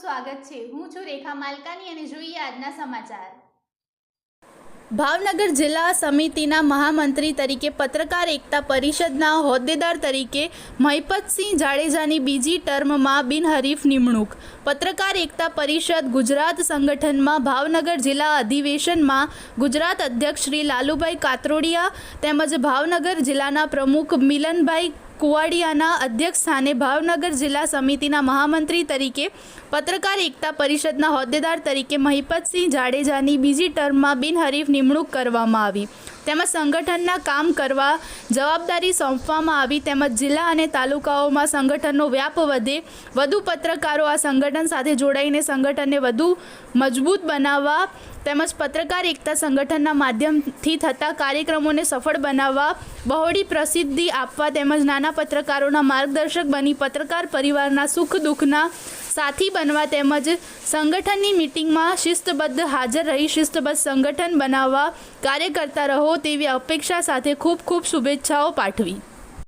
સ્વાગત છે. હું છું રેખા માલકાની અને જોઈએ આજના સમાચાર. ભાવનગર જિલ્લા સમિતિના મહામંત્રી તરીકે પત્રકાર એકતા પરિષદના હોદ્દેદાર તરીકે મહિપતસિંહ જાડેજાની બીજી ટર્મમાં બિનહરીફ નિમણૂક. પત્રકાર એકતા પરિષદ ગુજરાત સંગઠનમાં ભાવનગર જિલ્લા અધિવેશનમાં ગુજરાત અધ્યક્ષ શ્રી લાલુભાઈ કાતરોડિયા તેમજ ભાવનગર જિલ્લાના પ્રમુખ મિલનભાઈ કુવાડિયાના અધ્યક્ષ સ્થાને ભાવનગર જિલ્લા સમિતિના મહામંત્રી તરીકે પત્રકાર એકતા પરિષદના હોદ્દેદાર તરીકે મહિપતસિંહ જાડેજાની બીજી ટર્મમાં બિનહરીફ નિમણૂક કરવામાં આવી. તેમજ સંગઠનના કામ કરવા જવાબદારી સોંપવામાં આવી તેમજ જિલ્લા અને તાલુકાઓમાં સંગઠનનો વ્યાપ વધે. વધુ પત્રકારો આ સંગઠન સાથે જોડાઈને સંગઠનને વધુ મજબૂત બનાવવા તેમજ પત્રકાર એકતા સંગઠનના માધ્યમથી થતા કાર્યક્રમોને સફળ બનાવવા, બહોળી પ્રસિદ્ધિ આપવા તેમજ નાના પત્રકારોના માર્ગદર્શક બની પત્રકાર પરિવારના સુખ દુઃખના સાથી બનવા તેમજ સંગઠનની મિટિંગમાં શિસ્તબદ્ધ હાજર રહી, શિસ્તબદ્ધ સંગઠન બનાવવા કાર્ય કરતા રહો તેવી અપેક્ષા સાથે ખૂબ ખૂબ શુભેચ્છાઓ પાઠવી.